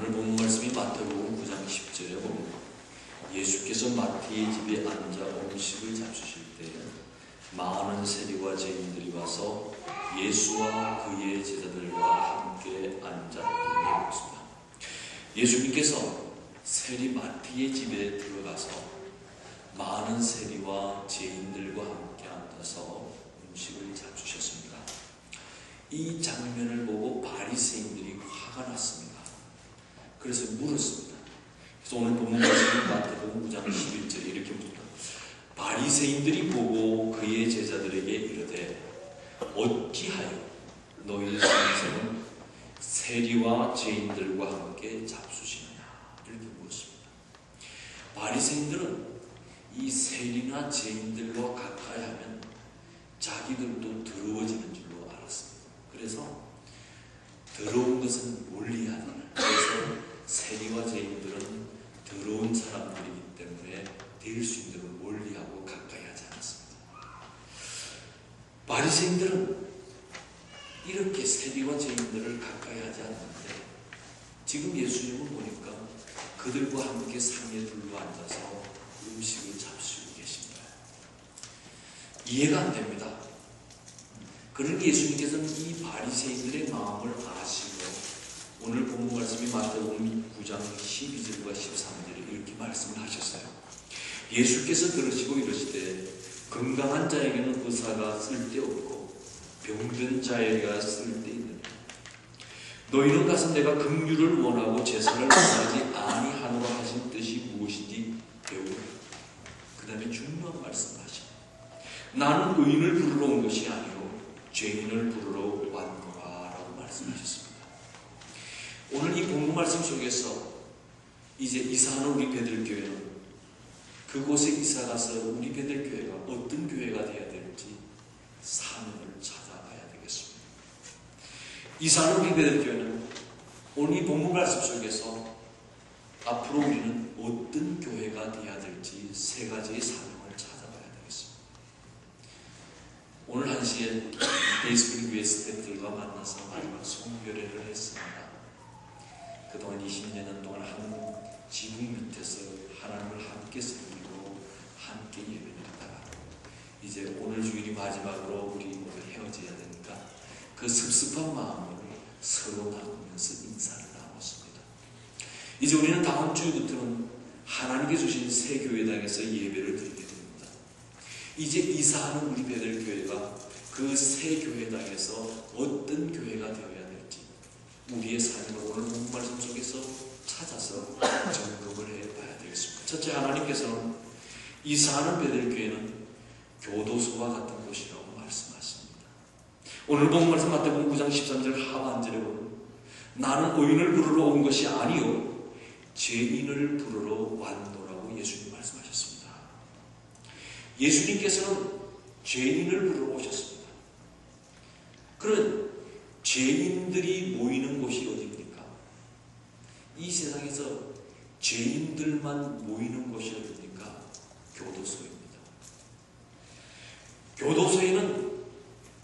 오늘 본 말씀이 마태복음 9장 10절에 보면 예수께서 마태의 집에 앉아 음식을 잡수실 때 많은 세리와 죄인들이 와서 예수와 그의 제자들과 함께 앉았다고 했습니다. 예수님께서 세리 마태의 집에 들어가서 많은 세리와 죄인들과 함께 앉아서 음식을 잡수셨습니다. 이 장면을 보고 바리새인들이 화가 났습니다. 그래서 물었습니다. 그래서 오늘 본문 말씀은 마태복음 9장 11절에 이렇게 묻다. 바리새인들이 보고 그의 제자들에게 이르되 어찌하여 너희 선생은 세리와 죄인들과 함께 잡수시느냐 이렇게 물었습니다. 바리새인들은 이 세리나 죄인들과 가까이 하면 자기들도 더러워지는 줄로 알았습니다. 그래서 더러운 것은 멀리하는 세리와 죄인들은 더러운 사람들이기 때문에 될수 있는 대로 멀리하고 가까이 하지 않았습니다. 바리새인들은 이렇게 세리와 죄인들을 가까이 하지 않는데 지금 예수님을 보니까 그들과 함께 상에 둘러 앉아서 음식을 잡수고 계십니다. 이해가 안 됩니다. 그러니 예수님께서는 이 바리새인들의 마음을 말씀이 마태복음 9장 12절과 13절에 이렇게 말씀을 하셨어요. 예수께서 들으시고 이러시되 건강한 자에게는 의사가 쓸데없고 병든 자에게가 쓸데있느냐 너희는 가서 내가 긍휼을 원하고 제사를 원하지 아니하노라 하신 뜻이 무엇인지 배우라. 그 다음에 중요한 하십니다. 나는 의인을 부르러 온 것이 아니요 죄인을 부르러 왔노라라고 말씀하셨습니다. 본문 말씀 속에서 이제 이사하는 우리 베들교회는 그곳에 이사 가서 우리 베들교회가 어떤 교회가 되어야 될지 사명을 찾아가야 되겠습니다. 이사하는 우리 베들교회는 오늘 이 본문 말씀 속에서 앞으로 우리는 어떤 교회가 되어야 될지 세 가지의 사명을 찾아가야 되겠습니다. 오늘 한 시에 베이스북 교회 스태프들과 만나서 마지막 송별회를 했습니다. 그동안 20년 동안 한 지붕 밑에서 하나님을 함께 섬기고 함께 예배드리다가 이제 오늘 주일이 마지막으로 우리 모두 헤어져야 되니까 그 섭섭한 마음을 서로 나누면서 인사를 나눴습니다. 이제 우리는 다음 주부터는 하나님께 주신 새 교회당에서 예배를 드리게 됩니다. 이제 이사하는 우리 배들 교회가 그 새 교회당에서 어떤 교회가 될지 우리의 삶을 오늘 본 말씀 속에서 찾아서 점검을 해봐야 되겠습니다. 첫째 하나님께서는 이사하는 베델교회는 교도소와 같은 곳이라고 말씀하십니다. 오늘 본 말씀 마태복음 9장 13절 하반절에 보면 나는 의인을 부르러 온 것이 아니요 죄인을 부르러 왔노라고 예수님 말씀하셨습니다. 예수님께서는 죄인을 부르러 오셨습니다. 그런 죄인들이 모이는 곳이 어디입니까? 이 세상에서 죄인들만 모이는 곳이 어디입니까? 교도소입니다. 교도소에는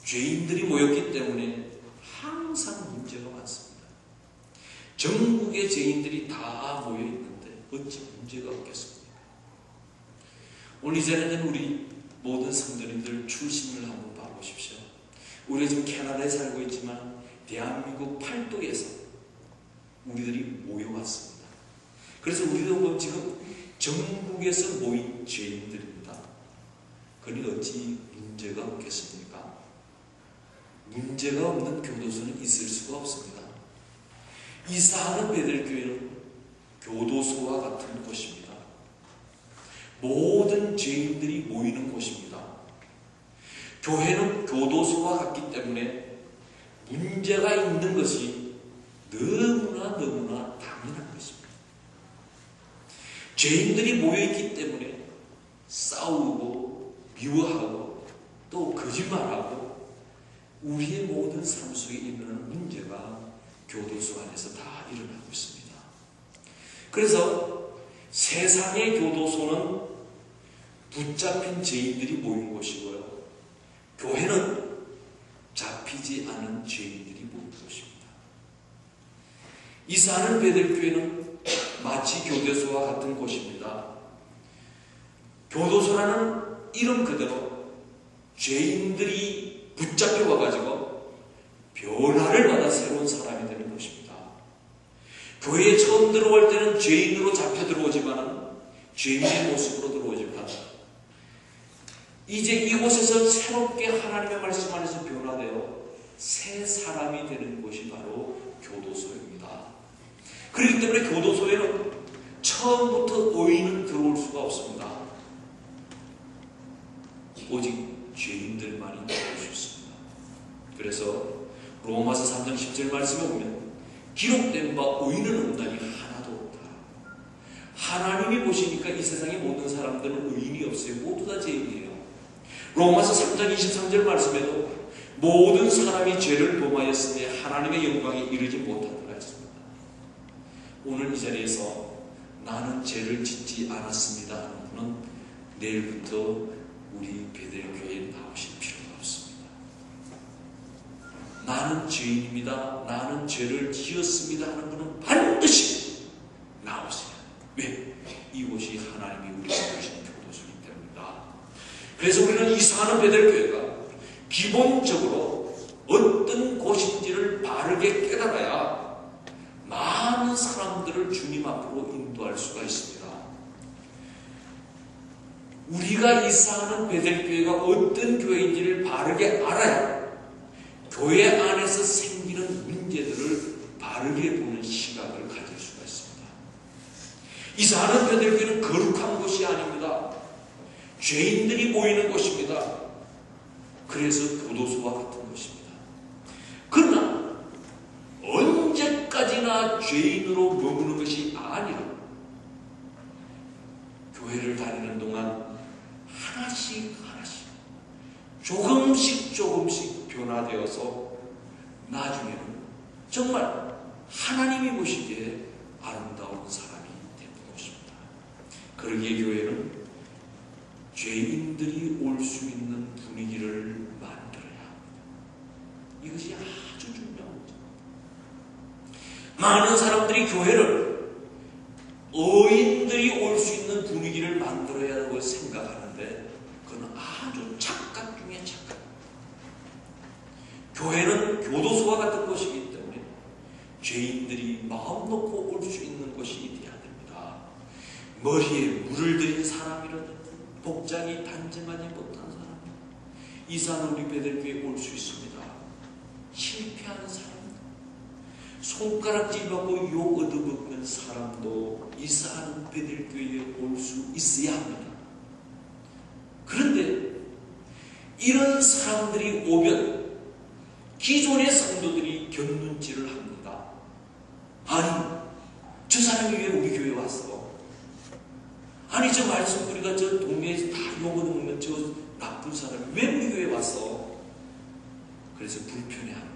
죄인들이 모였기 때문에 항상 문제가 많습니다. 전국의 죄인들이 다 모여 있는데 어찌 문제가 없겠습니까? 오늘 이전에는 우리 모든 성도님들 출신을 한번 봐보십시오. 우리가 지금 캐나다에 살고 있지만 대한민국 팔도에서 우리들이 모여왔습니다. 그래서 우리도 지금 전국에서 모인 죄인들입니다. 그러니 어찌 문제가 없겠습니까? 문제가 없는 교도소는 있을 수가 없습니다. 이사하는 베들교회는 교도소와 같은 곳입니다. 모든 죄인들이 모이는 곳입니다. 교회는 교도소와 같기 때문에 문제가 있는 것이 너무나 너무나 당연한 것입니다. 죄인들이 모여있기 때문에 싸우고 미워하고 또 거짓말하고 우리의 모든 삶 속에 있는 문제가 교도소 안에서 다 일어나고 있습니다. 그래서 세상의 교도소는 붙잡힌 죄인들이 모인 곳이고요. 교회는 잡히지 않은 죄인들이 모인 곳입니다. 이사하는 베델교회는 마치 교도소와 같은 곳입니다. 교도소라는 이름 그대로 죄인들이 붙잡혀 와가지고 변화를 받아 새로운 사람이 되는 곳입니다. 교회에 처음 들어올 때는 죄인으로 잡혀 들어오지만은 죄인의 모습으로 들어오지만 이제 이곳에서 새롭게 하나님의 말씀 안에서 변화되어 새 사람이 되는 곳이 바로 교도소입니다. 그렇기 때문에 교도소에는 처음부터 의인은 들어올 수가 없습니다. 오직 죄인들만이 들어올 수 있습니다. 그래서 로마서 3장 10절 말씀에 보면 기록된 바 의인은 없나니 하나도 없다. 하나님이 보시니까 이 세상의 모든 사람들은 의인이 없어요. 모두 다 죄인이에요. 로마서 3장 23절 말씀에도 모든 사람이 죄를 범하였으니 하나님의 영광에 이르지 못한다 했습니다. 오늘 이 자리에서 나는 죄를 짓지 않았습니다 하는 분은 내일부터 우리 베델교회에 나오실 필요가 없습니다. 나는 죄인입니다. 나는 죄를 지었습니다 하는 분은 반드시 나오세요. 왜? 이곳이 하나님이 우리에게 주신 교도소이기 때문이다. 그래서 우리는 이 사는 베델교회가 기본적으로 어떤 곳인지를 바르게 깨달아야 많은 사람들을 주님 앞으로 인도할 수가 있습니다. 우리가 이사하는 베델교회가 어떤 교회인지를 바르게 알아야 교회 안에서 생기는 문제들을 바르게 보는 시각을 가질 수가 있습니다. 이사하는 베델교회는 거룩한 곳이 아닙니다. 죄인들이 모이는 곳입니다. 그래서 교도소와 같은 것입니다. 그러나 언제까지나 죄인으로 머무는 것이 아니라 교회를 다니는 동안 하나씩 하나씩 조금씩 조금씩 변화되어서 나중에는 정말 하나님이 보시기에 아름다운 사람이 되는 것입니다. 그러기에 교회는 죄인들이 올 수 있는 분위기를. 이것이 아주 중요한 거죠. 많은 사람들이 교회를 어인들이 올 수 있는 분위기를 만들어야 한다고 생각하는데 그건 아주 착각 중에 착각. 교회는 교도소와 같은 곳이기 때문에 죄인들이 마음 놓고 올 수 있는 곳이 되어야 됩니다. 머리에 물을 들인 사람이라든지 복장이 단정하지 못한 사람 이사는 우리 베델교회에 올 수 있습니다. 실패하는 사람 손가락질 받고 욕 얻어먹는 사람도 이사하는 베델교회에 올 수 있어야 합니다. 그런데 이런 사람들이 오면 기존의 성도들이 견눈질을 합니다. 아니, 저 사람이 왜 우리 교회에 왔어? 아니 저 말씀꾸리가 저 동네에서 다 욕을 먹는 저 나쁜 사람이 왜 우리 교회에 왔어? 그래서 불편해합니다.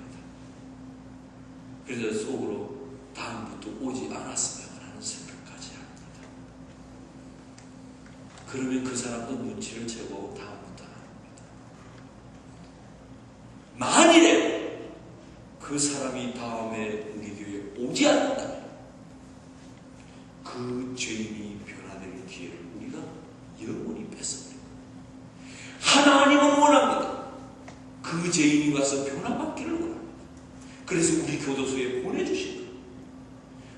그래서 속으로 다음부터 오지 않았으면 하는 생각까지 합니다. 그러면 그 사람도 눈치를 채고 다음부터 안 합니다. 만일에 그 사람이 다음에 우리 교회에 오지 않는다면 그 죄인이 변화될 기회를 우리가 영원히 뺏어버립니다. 하나님은 원합니다. 그 죄인이 와서 변화받기를 원합니다. 그래서 교도소에 보내주신 거예요.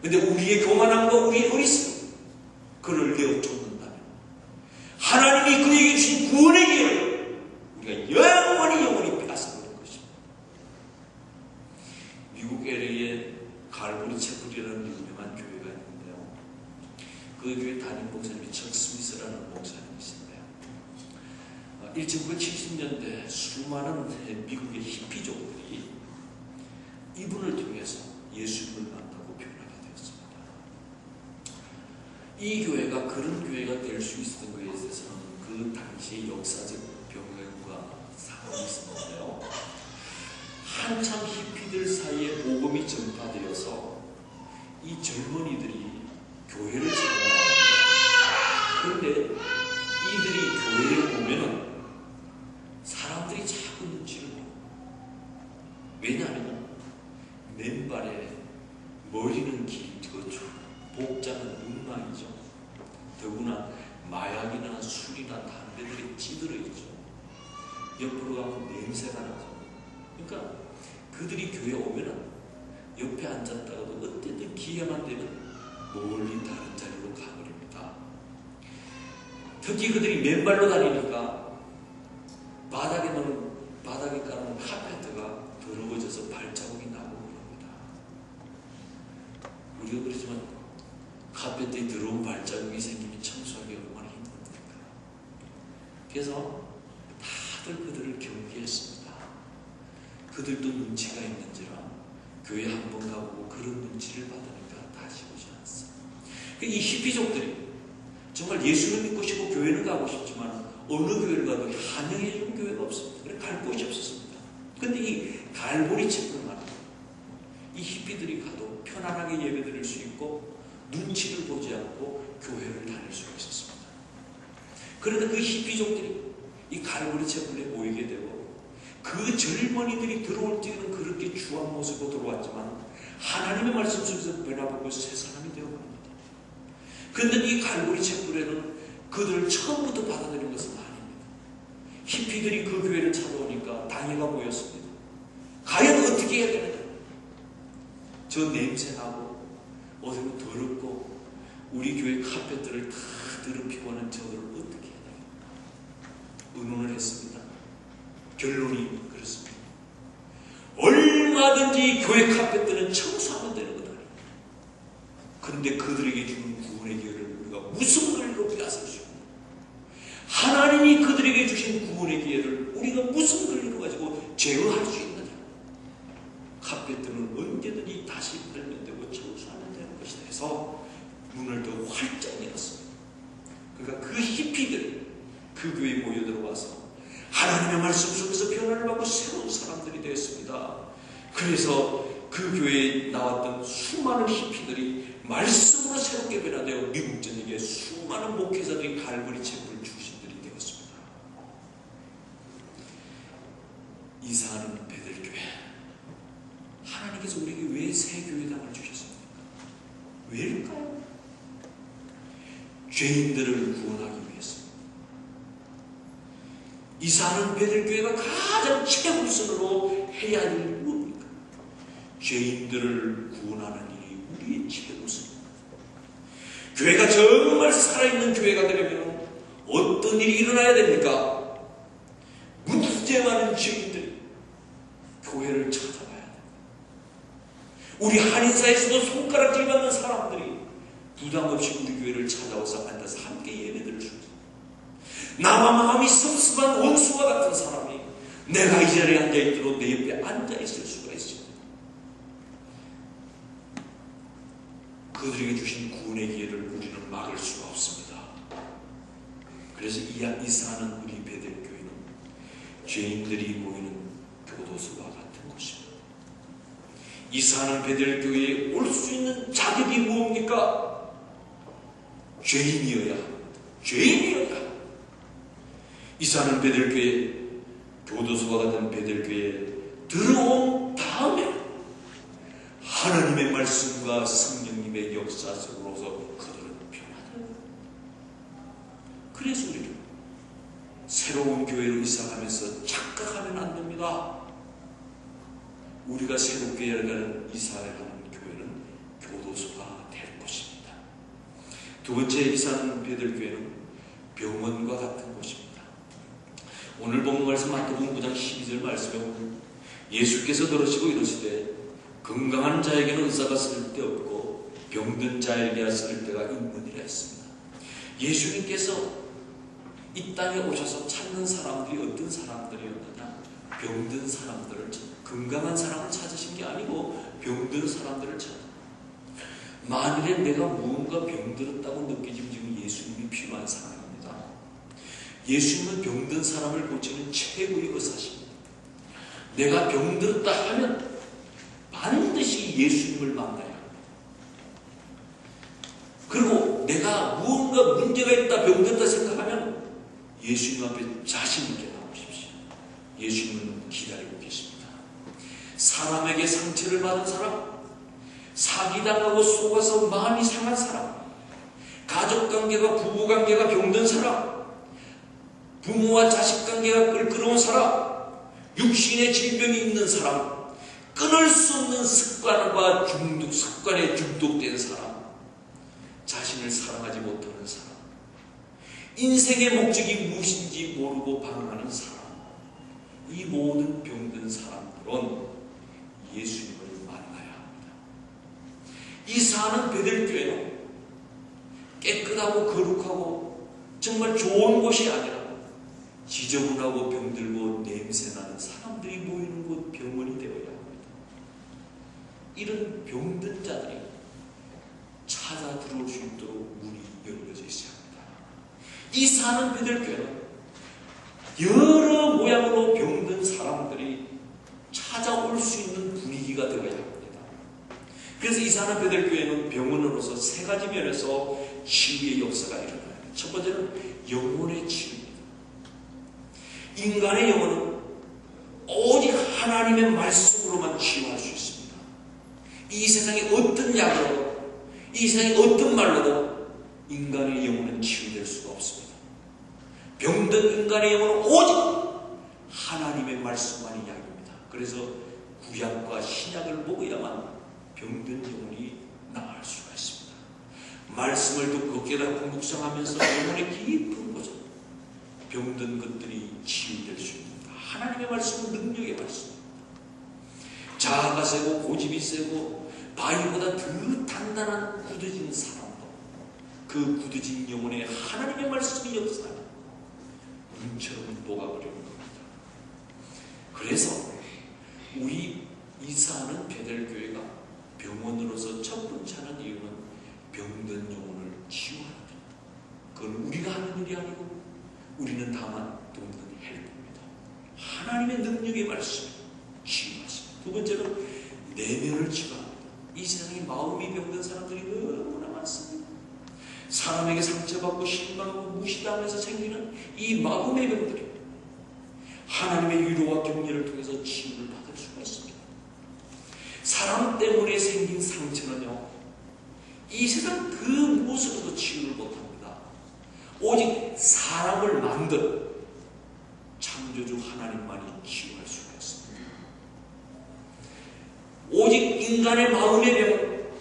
근데 우리의 교만함과 우리의 어리석음, 그를 내어쫓는다면 하나님이 그에게 주신 구원의 기회를 우리가 영원히 영원히 빼앗아버린 것입니다. 미국 LA에 갈보리 채플이라는 유명한 교회가 있는데요. 그 교회 담임 목사님이 척 스미스라는 목사님이신데요. 1970년대 수많은 미국의 히피족들이 이분을 통해서 예수님을 만나고 변하게 되었습니다. 이 교회가 그런 교회가 될 수 있었던 것에 대해서는 그 당시의 역사적 병행과 상황이 있었는데요. 한참 히피들 사이에 복음이 전파되어서 이 젊은이들이 교회를 찾아나옵니다. 그런데 이들이 교회에 오면은 사람들이 자꾸 눈치를 보고 왜냐하면 맨발에 머리는 어디든 길이 그렇죠. 복잡한 문망이죠. 더구나 마약이나 술이나 담배들이 찌들어 있죠. 옆으로 가면 냄새가 나죠. 그러니까 그들이 교회 오면은 옆에 앉았다가도 어쨌든 기회만 되면 멀리 다른 자리로 가버립니다. 특히 그들이 맨발로 다니니까 바닥에 놓은 바닥에 깔은 카페트가 더러워져서 발자국이 나고 그럽니다. 우리가 그러지만 카페트에 더러운 발자국이 생기면 청소하기 얼마나 힘듭니까? 그래서 다들 그들을 경계했습니다. 그들도 눈치가 있는지라 교회 한 번 가보고 그런 눈치를 받으니까 다시 오지 않았어. 이 히피족들이 정말 예수를 믿고 싶고 교회는 가고 싶지만 어느 교회를 가도 환영해 주는 교회가 없습니다. 갈 곳이 없었습니다. 근데 이 갈보리 책을 말이에요. 이 히피들이 가도 편안하게 예배 드릴 수 있고 눈치를 보지 않고 교회를 다닐 수가 있었습니다. 그런데 그 히피족들이 이 갈보리 채플에 모이게 되고 그 젊은이들이 들어올 때는 그렇게 주한 모습으로 들어왔지만 하나님의 말씀 속에서 변화받고 새 사람이 되어갑니다. 그런데 이 갈보리 채플에는 그들을 처음부터 받아들인 것은 아닙니다. 히피들이 그 교회를 찾아오니까 당회가 모였습니다. 과연 어떻게 해야 되느냐? 저 냄새나고 어디로 더럽고 우리 교회 카페트를 다 더럽히고는 저들을 어떻게 해야 되냐? 의논을 했습니다. 결론이 그렇습니다. 얼마든지 교회 카페트는 청소하면 되는 것 아니에요. 그런데 그들에게 주는 구원의 기회를 우리가 무슨 권리로 빼앗을 수 있는 하나님이 그들에게 주신 구원의 기회를 우리가 무슨 권리로 가지고 제어할 수 있느냐? 카페트는 언제든지 다시 발견되고 청소하면 되는 것이다 해서 문을 더 활짝 열었습니다. 그러니까 그 히피들 그 교회에 모여 들어와서 하나님의 말씀 속에서 변화를 받고 새로운 사람들이 되었습니다. 그래서 그 교회에 나왔던 수많은 히피들이 말씀으로 새롭게 변화되어 미국 전역에 수많은 목회자들이 갈고리 채플 주신들이 되었습니다. 이사하는 베들교회 하나님께서 우리에게 왜 새 교회당을 주셨습니까? 왜일까요? 죄인들을 구원하기 위해서입니다. 이사하는 베들교회가 가장 최우선으로 해야 할 일이 뭡니까? 죄인들을 구원하는 일이 우리의 최우선입니다. 교회가 정말 살아있는 교회가 되려면 어떤 일이 일어나야 됩니까? 문제 많은 죄인들이 교회를 찾아가야 됩니다. 우리 한인사에서도 손가락질 받는 사람들이 부담 없이 우리 교회를 찾아와서 앉아서 함께 수 있습니다. 나와 마음이 섭섭한 원수와 같은 사람이 내가 이 자리에 앉아있도록 내 옆에 앉아있을 수가 있습니다. 그들에게 주신 구원의 기회를 우리는 막을 수가 없습니다. 그래서 이사하는 우리 베델교회는 죄인들이 모이는 교도소와 같은 곳입니다. 이사하는 베델교회에 올 수 있는 자격이 뭡니까? 죄인이어야 합니다. 죄인이어야. 이사하는 베델교회 교도소와 같은 베델교회에 들어온 다음에 하나님의 말씀과 성령님의 역사 속으로서 그들은 변화돼요. 그래서 우리는 새로운 교회로 이사가면서 착각하면 안 됩니다. 우리가 새롭게 열가는 이사가는 교회는 교도소가 될 것입니다. 두 번째 이사는 베델교회는 병원과 같은 곳입니다. 오늘 본 말씀 마태복음 9장 12절 말씀에 예수께서 들으시고 이러시되 건강한 자에게는 의사가 쓸데없고 병든 자에게 쓸데가 있느니라 했습니다. 예수님께서 이 땅에 오셔서 찾는 사람들이 어떤 사람들이었느냐? 병든 사람들을 건강한 사람을 찾으신 게 아니고 병든 사람들을 찾아. 만일에 내가 무언가 병들었다고 느끼지면 지금 예수님이 필요한 상황입니다. 예수님은 병든 사람을 고치는 최고의 의사십니다. 내가 병들었다 하면 반드시 예수님을 만나야 합니다. 그리고 내가 무언가 문제가 있다, 병들었다 생각하면 예수님 앞에 자신 있게 나오십시오. 예수님은 기다리고 계십니다. 사람에게 상처를 받은 사람, 사기당하고 속아서 마음이 상한 사람, 가족관계가 부부관계가 병든 사람, 부모와 자식 관계가 끌끄러운 사람, 육신의 질병이 있는 사람, 끊을 수 없는 습관과 중독, 습관에 중독된 사람, 자신을 사랑하지 못하는 사람, 인생의 목적이 무엇인지 모르고 방황하는 사람, 이 모든 병든 사람들은 예수님을 만나야 합니다. 이 사는 베들교회는 깨끗하고 거룩하고 정말 좋은 곳이 아니라 지저분하고 병들고 냄새나는 사람들이 모이는 곳 병원이 되어야 합니다. 이런 병든 자들이 찾아 들어올 수 있도록 문이 열려져 있어야 합니다. 이 사는 베들교회는 여러 모양으로 병든 사람들이 찾아올 수 있는 분위기가 되어야 합니다. 그래서 이 사는 베들교회는 병원으로서 세 가지 면에서 치유의 역사가 일어나요. 첫 번째는 영혼의 치유입니다. 인간의 영혼은 오직 하나님의 말씀으로만 치유할 수 있습니다. 이 세상에 어떤 약으로, 이 세상에 어떤 말로도 인간의 영혼은 치유될 수가 없습니다. 병든 인간의 영혼은 오직 하나님의 말씀만이 약입니다. 그래서 구약과 신약을 먹어야만 병든 영혼이 나을 수가 있습니다. 말씀을 듣고 깨닫고 묵상하면서 영혼의 깊은 곳에 병든 것들이 치유될 수 있습니다. 하나님의 말씀은 능력의 말씀입니다. 자아가 세고 고집이 세고 바위보다 더 단단한 굳어진 사람도 그 굳어진 영혼에 하나님의 말씀이 역사하는 눈처럼 녹아버리는 겁니다. 그래서 우리 이사하는 베델교회가 병원으로서 첫 번째 하는 이유는 병든 영혼을 치유하는 것. 그건 우리가 하는 일이 아니고 우리는 다만 돕는 헬프입니다. 하나님의 능력의 말씀 치유하십니다. 두 번째는 내면을 치유합니다. 이 세상에 마음이 병든 사람들이 너무나 많습니다. 사람에게 상처받고 실망하고 무시당하면서 생기는 이 마음의 병들이 하나님의 위로와 격려를 통해서 치유를 받을 수가 있습니다. 사람 때문에 생긴 상처는요, 이 세상 그 무엇으로도 치유를 못합니다. 오직 사람을 만든 창조주 하나님만이 치유할 수가 있습니다. 오직 인간의 마음의 병,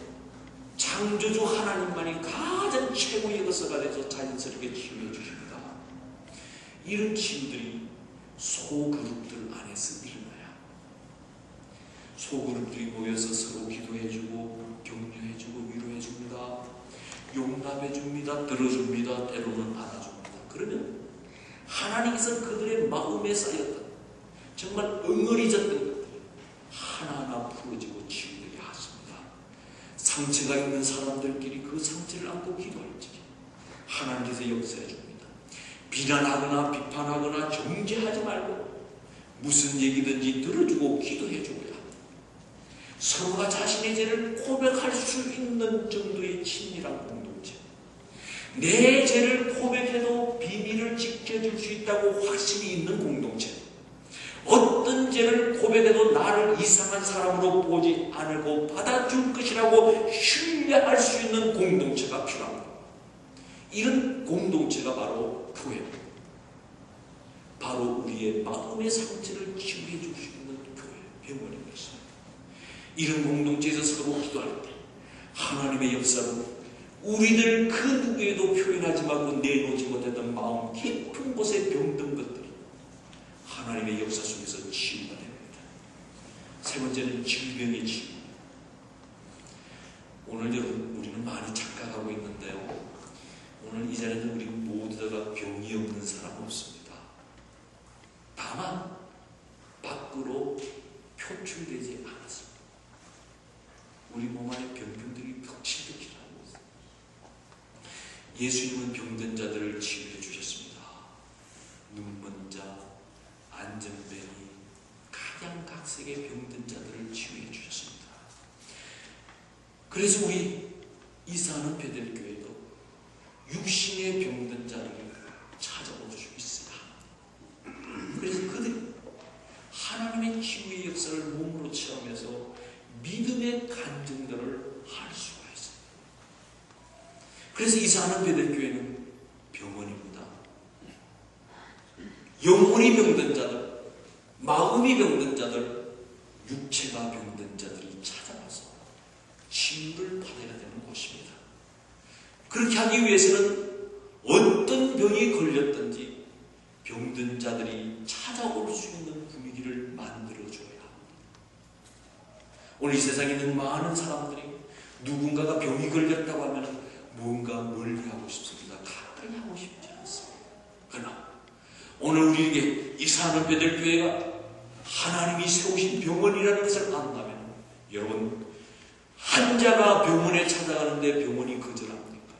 창조주 하나님만이 가장 최고의 것을 가져서 자연스럽게 치유해 주십니다. 이런 치유들이 소그룹들 안에서 일어나야 소그룹들이 모여서 서로 기도해주고 격려해주고 위로해줍니다. 용납해 줍니다. 들어줍니다. 때로는 안아줍니다. 그러면 하나님께서 그들의 마음에 쌓였던 정말 응어리졌던 것들이 하나하나 풀어지고 치유되게 하십니다. 상처가 있는 사람들끼리 그 상처를 안고 기도할 적에 하나님께서 역사해 줍니다. 비난하거나 비판하거나 정죄하지 말고 무슨 얘기든지 들어주고 기도해 합니다. 서로가 자신의 죄를 고백할 수 있는 정도의 친밀한 공동체. 내 죄를 고백해도 비밀을 지켜줄 수 있다고 확신이 있는 공동체. 어떤 죄를 고백해도 나를 이상한 사람으로 보지 않고 받아줄 것이라고 신뢰할 수 있는 공동체가 필요합니다. 이런 공동체가 바로 교회입니다. 바로 우리의 마음의 상처를 치유해 줄 수 있는 교회, 병원인 것입니다. 이런 공동체에서 서로 기도할 때 하나님의 역사로 우리들 그 누구에도 표현하지 말고 내놓지 못했던 마음 깊은 곳에 병든 것들이 하나님의 역사 속에서 치유가 됩니다. 세 번째는 질병의 치유. 오늘 여러분 우리는 많이 착각하고 있는데요. 오늘 이 자리는 우리 모두가 병이 없는 사람 없습니다. 다만 밖으로 표출되지 않았습니다. 우리 몸 안에 병균들이 벽치벽치하고 있습니다. 예수님은 병든 자들을 치유해 주셨습니다. 눈먼 자, 안전뱅이, 각양각색의 병든 자들을 치유해 주셨습니다. 그래서 우리 이사하는 베델교회도 육신의 병든 자를 찾아볼 수 있어야 합니다. 그래서 그들이 하나님의 치유의 역사를 몸으로 체험해서 믿음의 간증들을 할 수가 있어요. 그래서 이사하는 베들교회는 병원입니다. 영혼이 병든 자들, 마음이 병든 자들, 육체가 병든 자들이 찾아와서 치유를 받아야 되는 곳입니다. 그렇게 하기 위해서는 어떤 병이 걸렸든지 병든 자들이 찾아올 수 있는 분위기를 만들어줘야 합니다. 오늘 이 세상에 있는 많은 사람들이 누군가가 병이 걸렸다고 하면 무언가 멀리 하고 싶습니다. 가까이 하고 싶지 않습니다. 그러나 오늘 우리에게 이 사는 베들교회가 하나님이 세우신 병원이라는 것을 안다면 여러분 환자가 병원에 찾아가는데 병원이 거절합니까?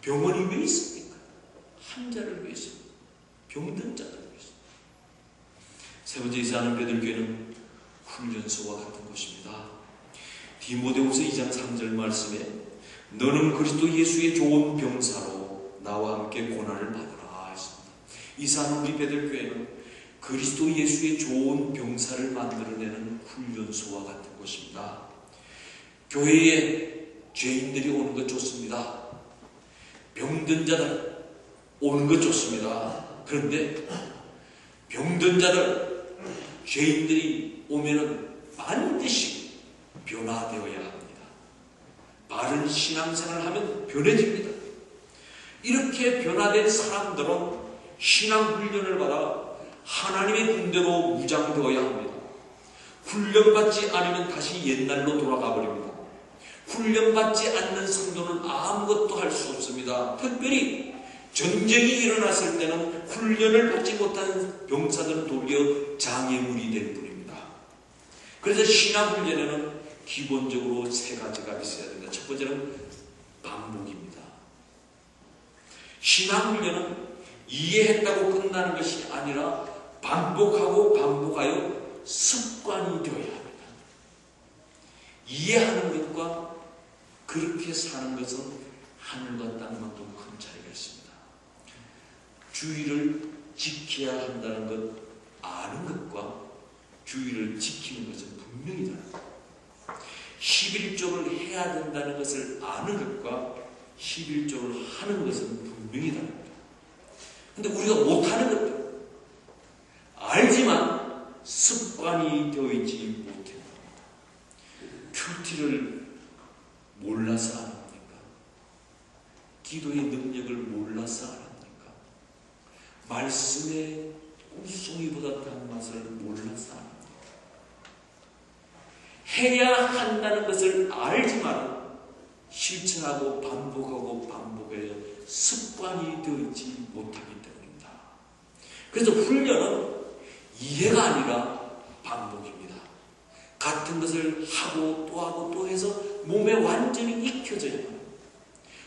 병원이 왜 있습니까? 환자를 위해서 병든 자들을 위해서 세 번째 이사하는 베들교회는 훈련소와 같은 곳입니다. 디모데후서 2장 3절 말씀에 너는 그리스도 예수의 좋은 병사로 나와 함께 고난을 받으라 했습니다. 이사하는 우리 베들교회는 그리스도 예수의 좋은 병사를 만들어내는 훈련소와 같은 곳입니다. 교회에 죄인들이 오는 것 좋습니다. 병든 자들 오는 것 좋습니다. 그런데 병든 자들, 죄인들이 오면은 반드시 변화되어야. 바른 신앙생활을 하면 변해집니다. 이렇게 변화된 사람들은 신앙 훈련을 받아 하나님의 군대로 무장되어야 합니다. 훈련받지 않으면 다시 옛날로 돌아가 버립니다. 훈련받지 않는 성도는 아무것도 할 수 없습니다. 특별히 전쟁이 일어났을 때는 훈련을 받지 못한 병사들은 도리어 장애물이 될 뿐입니다. 그래서 신앙 훈련에는 기본적으로 세 가지가 있어야 됩니다. 첫 번째는 반복입니다. 신앙 훈련은 이해했다고 끝나는 것이 아니라 반복하고 반복하여 습관이 되어야 합니다. 이해하는 것과 그렇게 사는 것은 하늘과 땅만큼 큰 차이가 있습니다. 주의를 지켜야 한다는 것 아는 것과 주의를 지키는 것은 분명히 다릅니다. 11조를 해야 된다는 것을 아는 것과 11조를 하는 것은 분명히 다릅니다. 근데 우리가 못하는 것들, 알지만 습관이 되어 있지 못해. 큐티를 몰라서 안 합니까? 기도의 능력을 몰라서 안 합니까? 말씀의 꿀송이보다 단맛을 몰라서 안 합니까? 해야 한다는 것을 알지만 실천하고 반복하고 반복해야 습관이 되어 있지 못하기 때문입니다. 그래서 훈련은 이해가 아니라 반복입니다. 같은 것을 하고 또 하고 또 해서 몸에 완전히 익혀져야 합니다.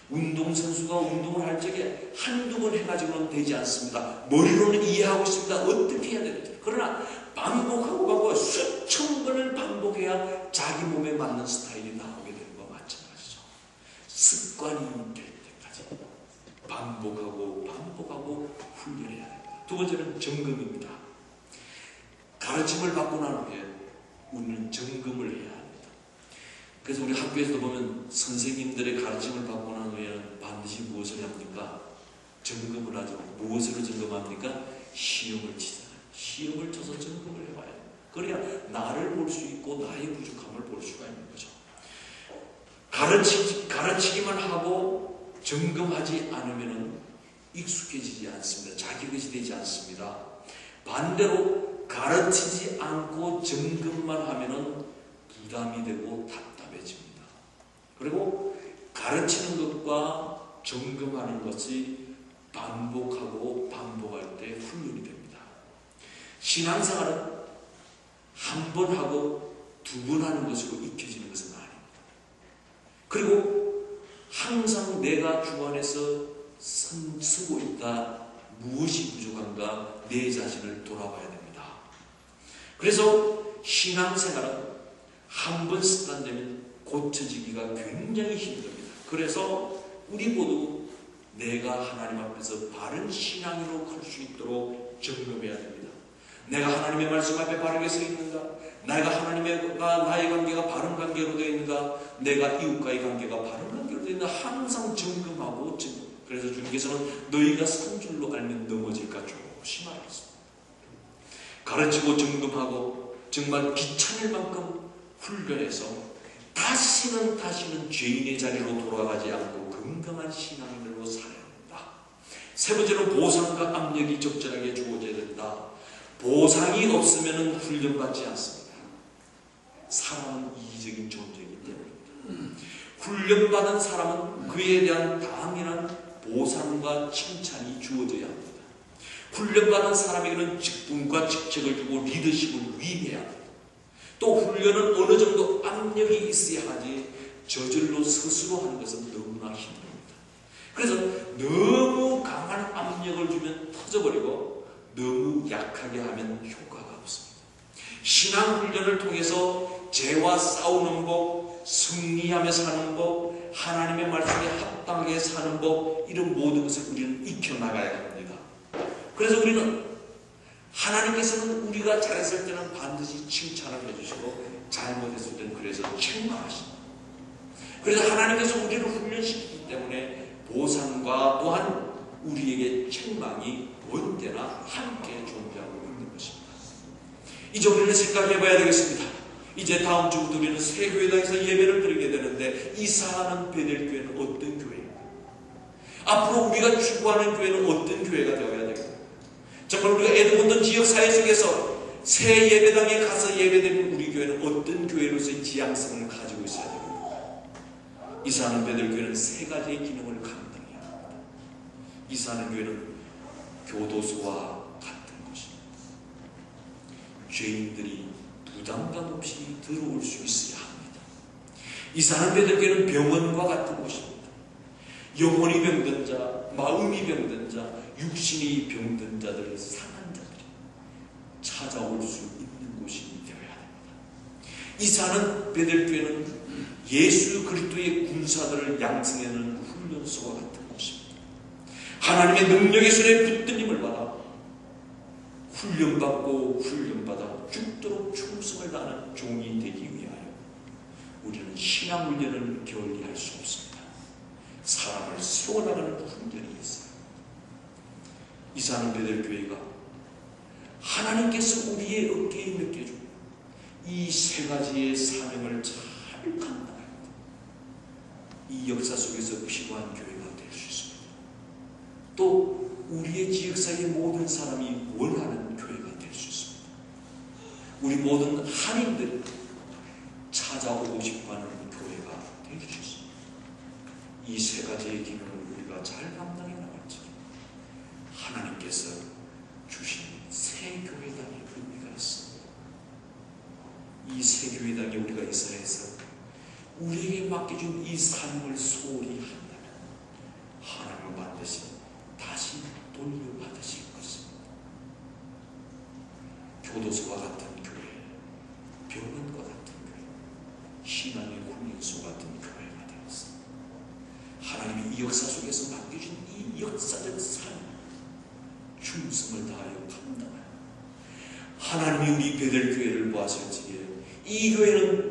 운동선수가 운동을 할 적에 한두 번 해가지고는 되지 않습니다. 머리로는 이해하고 있습니다. 어떻게 해야 되는지. 그러나 반복하고 반복하고 수천 번을 반복해야 자기 몸에 맞는 스타일이 나오게 되는 거 마찬가지죠. 습관이 될 때까지 반복하고 반복하고 훈련해야 됩니다. 두 번째는 점검입니다. 가르침을 받고 난 후에 우리는 점검을 해야 합니다. 그래서 우리 학교에서 보면 선생님들의 가르침을 받고 난 후에는 반드시 무엇을 합니까? 점검을 하죠. 무엇으로 점검합니까? 시험을 치잖아요. 시험을 쳐서 점검을 해봐야 돼요. 그래야 나를 볼 수 있고 나의 부족함을 볼 수가 있는 거죠. 가르치, 가르치기만 하고 점검하지 않으면 익숙해지지 않습니다. 자기 것이 되지 않습니다. 반대로 가르치지 않고 점검만 하면 부담이 되고 답답해집니다. 그리고 가르치는 것과 점검하는 것이 반복하고 반복할 때 훈련이 됩니다. 신앙생활은 한 번 하고 두 번 하는 것으로 익혀지는 것은 아닙니다. 그리고 항상 내가 주 안에서 선, 쓰고 있다. 무엇이 부족한가 내 자신을 돌아봐야 됩니다. 그래서 신앙생활은 한 번 습관되면 고쳐지기가 굉장히 힘듭니다. 그래서 우리 모두 내가 하나님 앞에서 바른 신앙으로 갈 수 있도록 점검해야 됩니다. 내가 하나님의 말씀 앞에 바르게 서 있는가? 내가 하나님과 나의 관계가 바른 관계로 되어 있는가? 내가 이웃과의 관계가 바른 관계로 되어 있는가? 항상 점검하고 점검. 그래서 주님께서는 너희가 산 줄로 알면 넘어질까 조심하라 했습니다. 가르치고 점검하고 정말 귀찮을 만큼 훈련해서 다시는 다시는 죄인의 자리로 돌아가지 않고 건강한 신앙인으로 살아야 한다. 세 번째는 보상과 압력이 적절하게 주어져야 된다. 보상이 없으면 훈련받지 않습니다. 사람은 이기적인 존재이기 때문입니다. 훈련받은 사람은 그에 대한 당연한 보상과 칭찬이 주어져야 합니다. 훈련받은 사람에게는 직분과 직책을 주고 리더십을 위임해야 합니다. 또 훈련은 어느 정도 압력이 있어야 하지 저절로 스스로 하는 것은 너무나 힘듭니다. 그래서 너무 강한 압력을 주면 터져버리고 너무 약하게 하면 효과가 없습니다. 신앙 훈련을 통해서 죄와 싸우는 법, 승리하며 사는 법, 하나님의 말씀에 합당하게 사는 법 이런 모든 것을 우리는 익혀나가야 합니다. 그래서 우리는 하나님께서는 우리가 잘했을 때는 반드시 칭찬을 해주시고 잘못했을 때는 그래서 책망하십니다. 그래서 하나님께서 우리를 훈련시키기 때문에 보상과 또한 우리에게 책망이 언제나 함께 존재하고 있는 것입니다. 이제 우리는 생각해 봐야 되겠습니다. 이제 다음 주부터 우리는 새 교회당에서 예배를 드리게 되는데 이 사는 베델교회는 어떤 교회입니까? 앞으로 우리가 추구하는 교회는 어떤 교회가 되어야 되겠습니까? 정말 우리가 에드먼ton 지역사회 속에서 새 예배당에 가서 예배드리는 우리 교회는 어떤 교회로서의 지향성을 가지고 있어야 됩니까? 이사하는 베들교회는 세 가지의 기능을 감당해야 합니다. 이사하는 교회는 교도소와 같은 것입니다. 죄인들이 부담감 없이 들어올 수 있어야 합니다. 이사하는 베들교회는 병원과 같은 곳입니다. 영혼이 병든 자, 마음이 병든 자, 육신이 병든 자들을 상한 자들이 찾아올 수 있는 곳이 되어야 됩니다. 이사는 베델교회는 예수 그리스도의 군사들을 양성하는 훈련소와. 하나님의 능력의 손에 붙든 힘을 받아 훈련받고 훈련받아 죽도록 충성을 다하는 종이 되기 위하여 우리는 신앙 훈련을 게을리할 수 없습니다. 사람을 세워나가는 훈련이 있어요. 이사는 베델교회가 하나님께서 우리의 어깨에 맡겨준 이 세 가지의 사명을 잘 감당합니다. 이 역사 속에서 필요한 교회가 될 수 있습니다. 또 우리의 지역사의 모든 사람이 원하는 교회가 될 수 있습니다. 우리 모든 한인들이 찾아오고 싶어하는 교회가 될수 있습니다. 이 세 가지의 기능을 우리가 잘 감당해 나갈지 하나님께서 주신 새 교회당의 의미가 있습니다. 이 새 교회당에 우리가 이사해서 우리에게 맡겨준 이 삶을 소홀히 한다면 하나님은 반드시 돌려받으실 것입니다. 교도소와 같은 교회, 병원과 같은 교회, 신앙의 훈련소 같은 교회가 되었습니다. 하나님이 이 역사 속에서 맡겨준 이 역사적 삶, 충성을 다하여 감당하여 하나님이 우리 베델교회를 보았을 적에 이 교회는